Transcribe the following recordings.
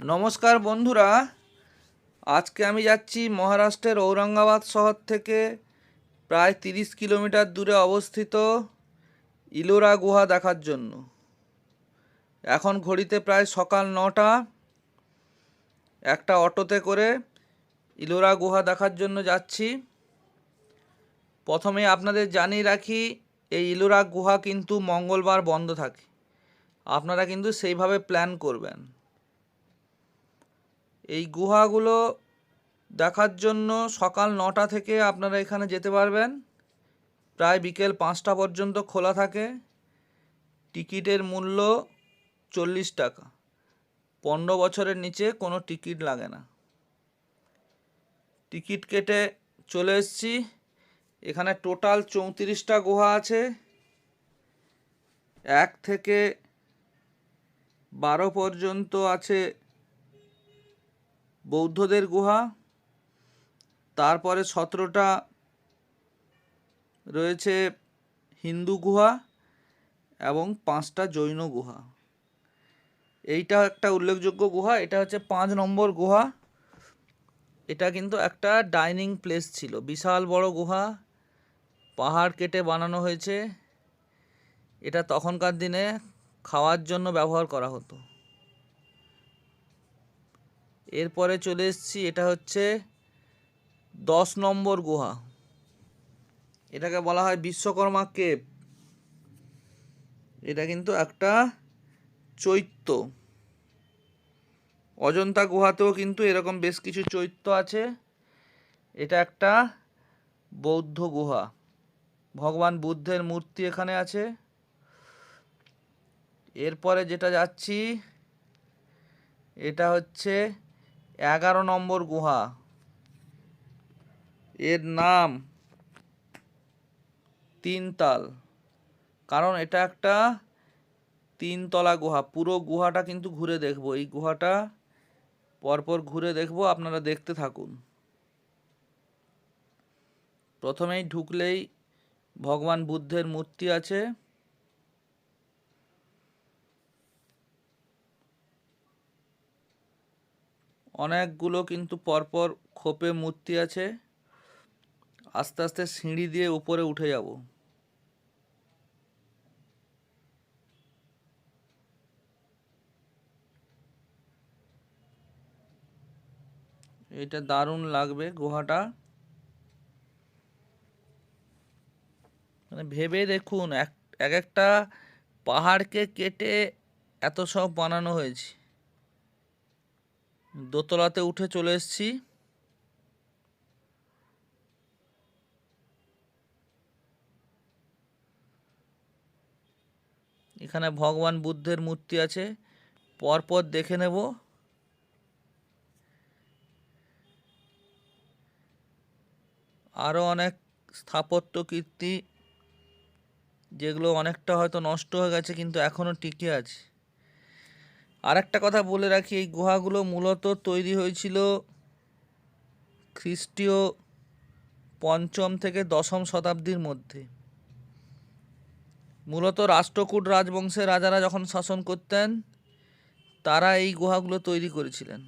নমস্কার বন্ধুরা, আজকে আমি যাচ্ছি মহারাষ্ট্রের ঔরঙ্গাবাদ শহর থেকে, প্রায় তিরিশ কিলোমিটার দূরে অবস্থিত ইলোরা গুহা দেখার জন্য। এখন ঘড়িতে প্রায় সকাল নটা, একটা অটোতে করে ইলোরা গুহা দেখার জন্য যাচ্ছি। প্রথমে আপনাদের জানিয়ে রাখি, এই ইলোরা গুহা কিন্তু মঙ্গলবার বন্ধ থাকে। আপনারা কিন্তু সেইভাবে প্ল্যান করবেন। এই গুহাগুলো দেখার জন্য সকাল নটা থেকে আপনারা এখানে যেতে পারবেন। প্রায় বিকেল পাঁচটা পর্যন্ত খোলা থাকে। টিকিটের মূল্য চল্লিশ টাকা। পনেরো বছরের নিচে কোনো টিকিট লাগে না। টিকিট কেটে চলে এসছি। এখানে টোটাল চৌত্রিশটা গুহা আছে। এক থেকে বারো পর্যন্ত আছে বৌদ্ধদের গুহা, তারপরে সতেরোটা রয়েছে হিন্দু গুহা এবং পাঁচটা জৈন গুহা। এইটা একটা উল্লেখযোগ্য গুহা, এটা হচ্ছে পাঁচ নম্বর গুহা। এটা কিন্তু একটা ডাইনিং প্লেস ছিল, বিশাল বড় গুহা, পাহাড় কেটে বানানো হয়েছে। এটা তখনকার দিনে খাওয়ার জন্য ব্যবহার করা হতো। এরপরে চলে এসেছি, এটা হচ্ছে দশ নম্বর গুহা। এটাকে বলা হয় বিশ্বকর্মা কেপ। এটা কিন্তু একটা চৈত্য। অজন্তা গুহাতেও কিন্তু এরকম বেশ কিছু চৈত্য আছে। এটা একটা বৌদ্ধ গুহা। ভগবান বুদ্ধের মূর্তি এখানে আছে। এরপরে যেটা যাচ্ছি, এটা হচ্ছে এগারো নম্বর গুহা। এর নাম তিনতাল। কারণ এটা একটা তিনতলা গুহা। পুরো গুহাটা কিন্তু ঘুরে দেখব। এই গুহাটা পরপর ঘুরে দেখব। আপনারা দেখতে থাকুন। প্রথমেই ঢুকলেই ভগবান বুদ্ধের মূর্তি আছে। অনেকগুলো কিন্তু পরপর খোপে মূর্তি আছে। আস্তে আস্তে সিঁড়ি দিয়ে উপরে উঠে যাব। এটা দারুণ লাগবে গুহাটা। মানে ভেবে দেখুন, এক এক একটা পাহাড়কে কেটে এত সব বানানো হয়েছে। দোতলাতে উঠে চলে এসেছি। এখানে ভগবান বুদ্ধের মূর্তি আছে, পরপর দেখে নেব। আরও অনেক স্থাপত্য কীর্তি, যেগুলো অনেকটা হয়তো নষ্ট হয়ে গেছে, কিন্তু এখনও টিকে আছে। আর একটা কথা বলে রাখি, এই গুহাগুলো মূলত তৈরি হয়েছিল খ্রিস্টীয় পঞ্চম থেকে দশম শতাব্দীর মধ্যে। মূলত রাষ্ট্রকূট রাজবংশের রাজারা যখন শাসন করতেন, তারা এই গুহাগুলো তৈরি করেছিলেন।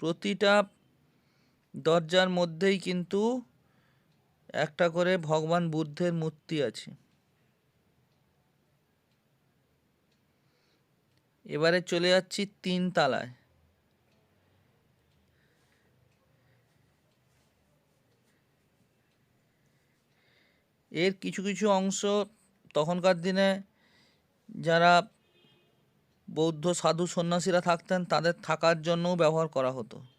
প্রতিটা দরজার মধ্যেই কিন্তু একটা করে ভগবান বুদ্ধের মূর্তি আছে। এবারে চলে যাচ্ছি তিন তালায়। এর কিছু কিছু অংশ তখনকার দিনে যারা বৌদ্ধ সাধু সন্ন্যাসীরা থাকতেন, তাদের থাকার জন্যও ব্যবহার করা হতো।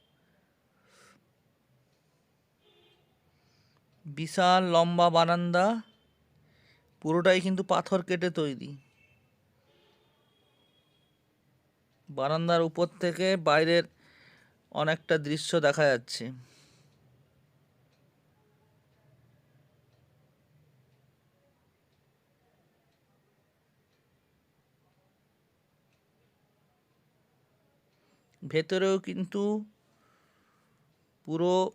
বিশাল লম্বা বারান্দা, পুরোটাই কিন্তু পাথর কেটে তৈরি। বারান্দার উপর থেকে বাইরের অনেকটা দৃশ্য দেখা যাচ্ছে। ভেতরেও কিন্তু পুরো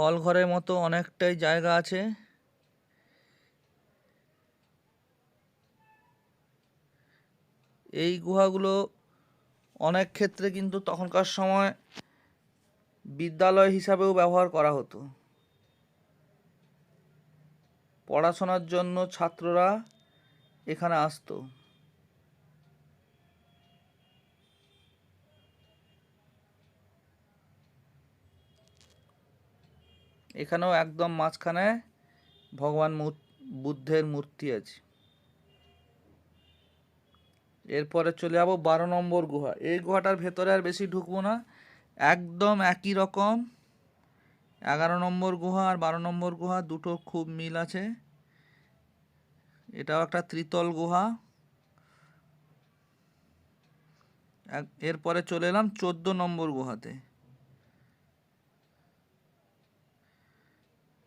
হল ঘরের মতো অনেকটাই জায়গা আছে। এই গুহাগুলো অনেক ক্ষেত্রে কিন্তু তখনকার সময় বিদ্যালয় হিসাবেও ব্যবহার করা হতো। পড়াশোনার জন্য ছাত্ররা এখানে আসতো। এখানেও একদম মাঝখানে ভগবান বুদ্ধের মূর্তি আছে। এরপরে চলে যাব বারো নম্বর গুহা। এই গুহাটার ভেতরে আর বেশি ঢুকবো না। একদম একই রকম। এগারো নম্বর গুহা আর বারো নম্বর গুহা দুটো খুব মিল আছে। এটাও একটা ত্রিতল গুহা। এরপরে চলে এলাম চোদ্দ নম্বর গুহাতে।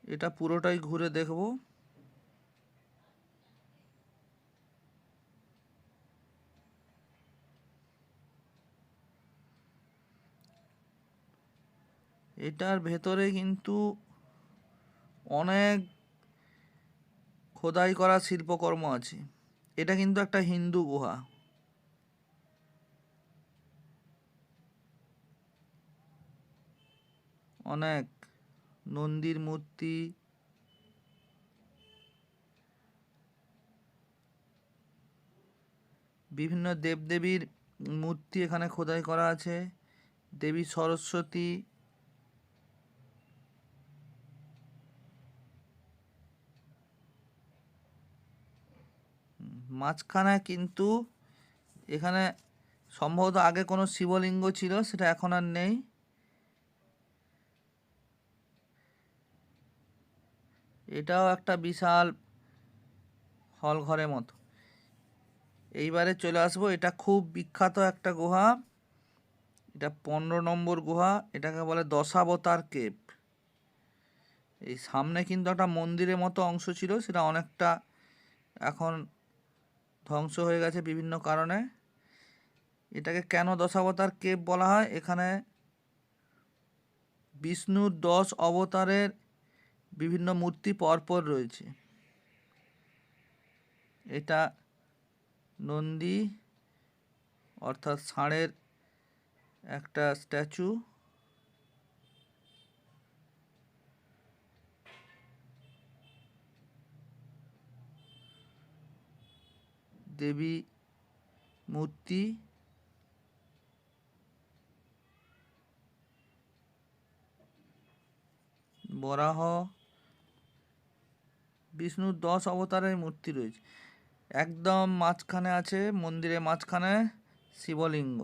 এটা পুরোটাই ঘুরে দেখব। এটার ভেতরে কিন্তু অনেক খোদাই করা শিল্পকর্ম আছে। এটা কিন্তু একটা হিন্দু গুহা। অনেক নন্দীর মূর্তি। বিভিন্ন দেবদেবীর মূর্তি এখানে খোদাই করা আছে। দেবী সরস্বতী। মাঝখানে কিন্তু এখানে সম্ভবত আগে কোনো শিবলিঙ্গ ছিল, সেটা এখন আর নেই। এটাও একটা বিশাল হল ঘরের মতো। এইবারে চলে আসব, এটা খুব বিখ্যাত একটা গুহা। এটা পনেরো নম্বর গুহা, এটাকে বলে দশাবতার কেপ এই সামনে কিন্তু একটা মন্দিরের মতো অংশ ছিল, সেটা অনেকটা এখন ধ্বংস হয়ে গেছে বিভিন্ন কারণে। এটাকে কেন দশাবতার কেপ বলা হয়? এখানে বিষ্ণুর দশ অবতারের বিভিন্ন মূর্তি পরপর রয়েছে। এটা নন্দী অর্থাৎ ষাঁড়ের একটা স্ট্যাচু। দেবী মূর্তি। বরাহ। বিষ্ণুর দশ অবতারের মূর্তি রয়েছে। একদম মাঝখানে আছে মন্দিরের মাঝখানে শিবলিঙ্গ।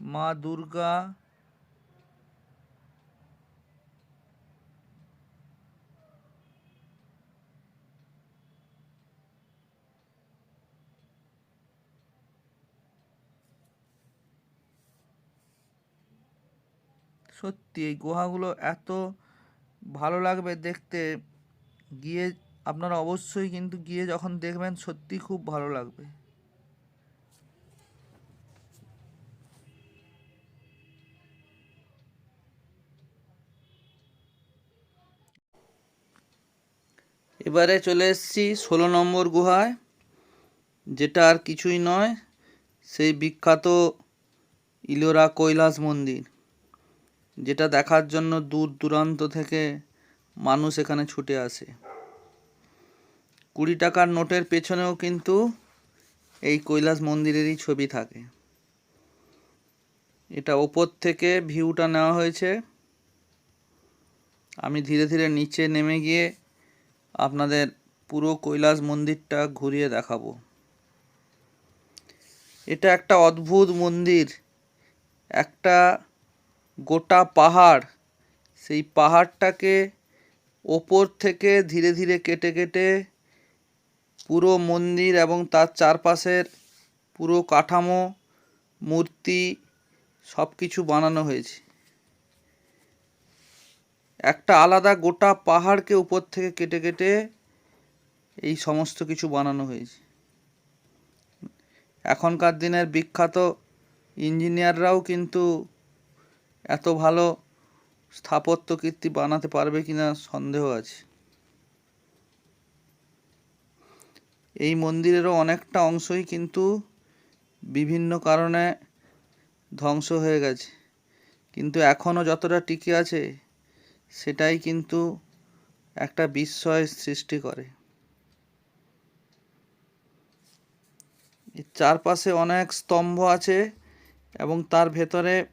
মা দুর্গা সত্যি এই গুহাগুলো এত ভালো লাগবে দেখতে। গিয়ে আপনারা অবশ্যই কিন্তু গিয়ে যখন দেখবেন সত্যি খুব ভালো লাগবে। এবারে চলে এসেছি ষোলো নম্বর গুহায়, যেটা আর কিছুই নয়, সেই বিখ্যাত ইলোরা কৈলাস মন্দির। যেটা দেখার জন্য দূর দূরান্ত থেকে মানুষ এখানে ছুটে আসে। কুড়ি টাকার নোটের পেছনেও কিন্তু এই কৈলাস মন্দিরেরই ছবি থাকে। এটা ওপর থেকে ভিউটা নেওয়া হয়েছে। আমি ধীরে ধীরে নিচে নেমে গিয়ে আপনাদের পুরো কৈলাস মন্দিরটা ঘুরিয়ে দেখাবো। এটা একটা অদ্ভুত মন্দির। একটা গোটা পাহাড়, সেই পাহাড়টাকে ওপর থেকে ধীরে ধীরে কেটে কেটে পুরো মন্দির এবং তার চারপাশের পুরো কাঠামো, মূর্তি সব কিছু বানানো হয়েছে। একটা আলাদা গোটা পাহাড়কে উপর থেকে কেটে কেটে এই সমস্ত কিছু বানানো হয়েছে। এখনকার দিনের বিখ্যাত ইঞ্জিনিয়াররাও কিন্তু এত ভালো স্থাপত্য কীর্তি বানাতে পারবে কিনা সন্দেহ আছে। এই মন্দিরেরও অনেকটা অংশই কিন্তু বিভিন্ন কারণে ধ্বংস হয়ে গেছে। কিন্তু এখনও যতটা টিকে আছে, সেটাই কিন্তু একটা বিস্ময় সৃষ্টি করে। চারপাশে অনেক স্তম্ভ আছে এবং তার ভেতরে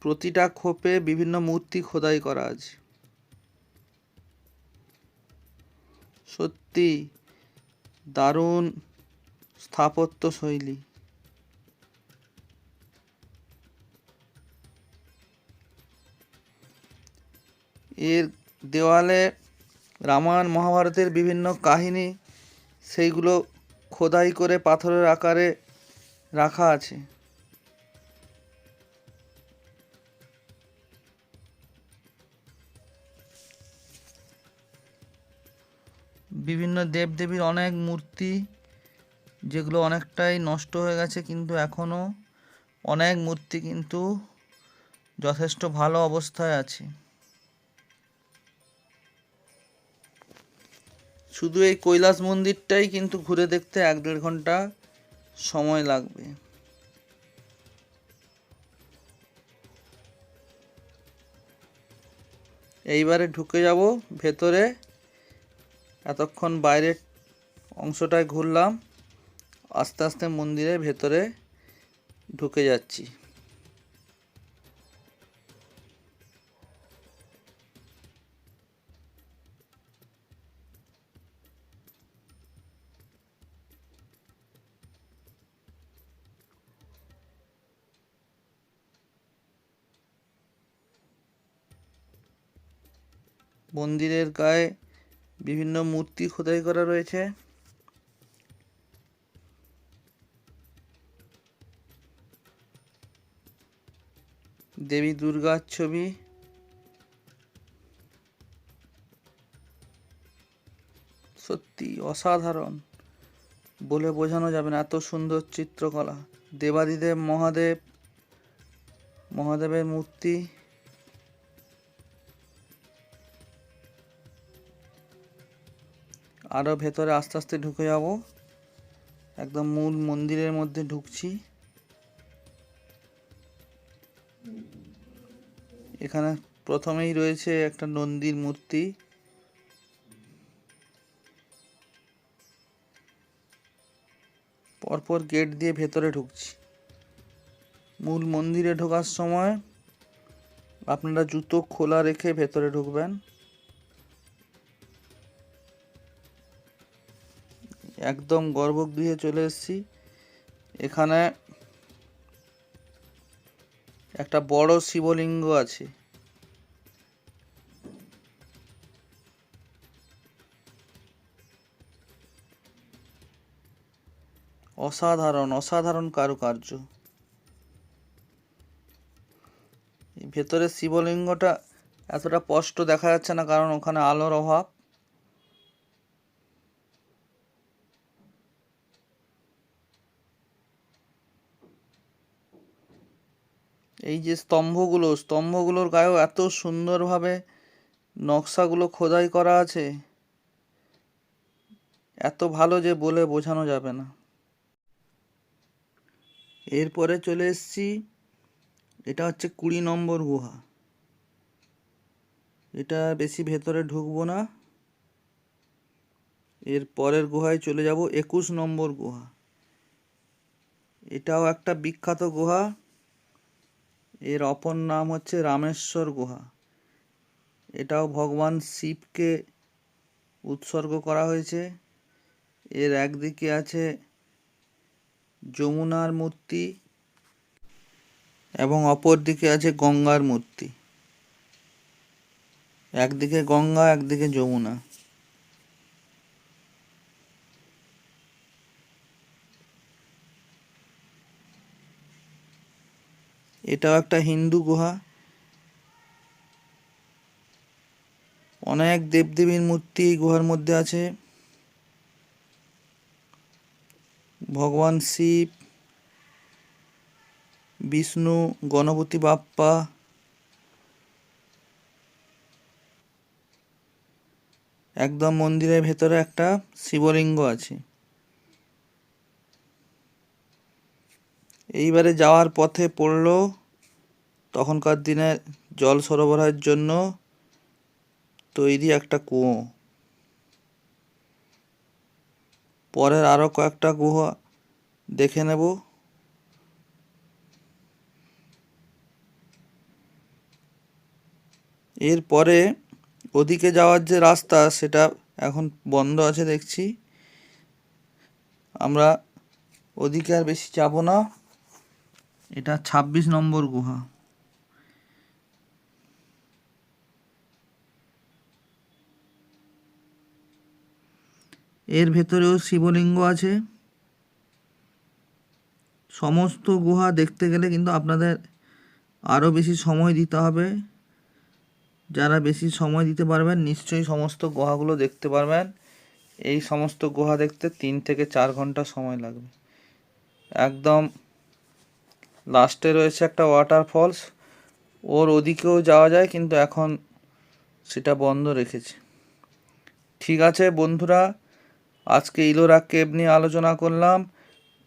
প্রতিটা খোপে বিভিন্ন মূর্তি খোদাই করা আছে। সত্যি দারুণ স্থাপত্য শৈলী। এর দেওয়ালে রামায়ণ মহাভারতের বিভিন্ন কাহিনী সেইগুলো খোদাই করে পাথরের আকারে রাখা আছে। বিভিন্ন দেবদেবীর অনেক মূর্তি, যেগুলো অনেকটাই নষ্ট হয়ে গেছে, কিন্তু এখনও অনেক মূর্তি কিন্তু যথেষ্ট ভালো অবস্থায় আছে। শুধু এই কৈলাস মন্দিরটাই কিন্তু ঘুরে দেখতে এক দেড় ঘণ্টা সময় লাগবে। এইবারে ঢুকে যাব ভেতরে। এতক্ষণ বাইরের অংশটায় ঘুরলাম আস্তে আস্তে মন্দিরের ভেতরে ঢুকে যাচ্ছি। মন্দিরের গায়ে বিভিন্ন মূর্তি খোদাই করা রয়েছে। দেবী দুর্গার ছবি। সত্যি অসাধারণ। বলে বোঝানো যাবে না, এত সুন্দর চিত্রকলা। দেবাদিদেব মহাদেব, মহাদেবের মূর্তি। আরও ভেতরে আস্তে আস্তে ঢুকে যাব। একদম মূল মন্দিরের মধ্যে ঢুকছি। এখানে প্রথমেই রয়েছে একটা নন্দীর মূর্তি। পরপর গেট দিয়ে ভেতরে ঢুকছি। মূল মন্দিরে ঢোকার সময় আপনারা জুতো খোলা রেখে ভেতরে ঢুকবেন। একদম গর্ভগৃহে চলে এসেছি। এখানে একটা বড় শিবলিঙ্গ আছে। অসাধারণ অসাধারণ কারুকার্য। এই ভেতরের শিবলিঙ্গটা এতটা স্পষ্ট দেখা যাচ্ছে না, কারণ ওখানে আলোর অভাব। এই যে স্তম্ভগুলো, স্তম্ভগুলোর গায়েও এত সুন্দরভাবে নকশাগুলো খোদাই করা আছে, এত ভালো যে বলে বোঝানো যাবে না। এরপরে চলে এসছি, এটা হচ্ছে কুড়ি নম্বর গুহা। এটা বেশি ভেতরে ঢুকবো না। এর পরের গুহায় চলে যাব একুশ নম্বর গুহা। এটাও একটা বিখ্যাত গুহা। এর অপর নাম হচ্ছে রামেশ্বর গুহা। এটাও ভগবান শিবকে উৎসর্গ করা হয়েছে। এর একদিকে আছে যমুনার মূর্তি এবং অপর দিকে আছে গঙ্গার মূর্তি। একদিকে গঙ্গা, একদিকে যমুনা। এটাও একটা হিন্দু গুহা। অনেক দেবদেবীর মূর্তি এই গুহার মধ্যে আছে। ভগবান শিব, বিষ্ণু, গণপতি বাপ্পা। একদম মন্দিরের ভেতরে একটা শিবলিঙ্গ আছে। এইবারে যাওয়ার পথে পড়ল তখনকার দিনে জল সরবরাহের জন্য তৈরি একটা কুয়ো। পরের আরও কয়েকটা গুহা দেখে নেব। এরপরে ওদিকে যাওয়ার যে রাস্তা, সেটা এখন বন্ধ আছে দেখছি। আমরা ওদিকে আর বেশি যাব না। এটা ছাব্বিশ নম্বর গুহা। এর ভেতরেও শিবলিঙ্গ আছে। সমস্ত গুহা দেখতে গেলে কিন্তু আপনাদের আরও বেশি সময় দিতে হবে। যারা বেশি সময় দিতে পারবেন, নিশ্চয়ই সমস্ত গুহাগুলো দেখতে পারবেন। এই সমস্ত গুহা দেখতে তিন থেকে চার ঘণ্টা সময় লাগবে। একদম লাস্টে রয়েছে একটা ওয়াটার ফলস ওর ওদিকেও যাওয়া যায়, কিন্তু এখন সেটা বন্ধ রেখেছে। ঠিক আছে বন্ধুরা, আজকে ইলোরা কেব নিয়ে আলোচনা করলাম,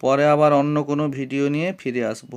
পরে আবার অন্য কোনো ভিডিও নিয়ে ফিরে আসব।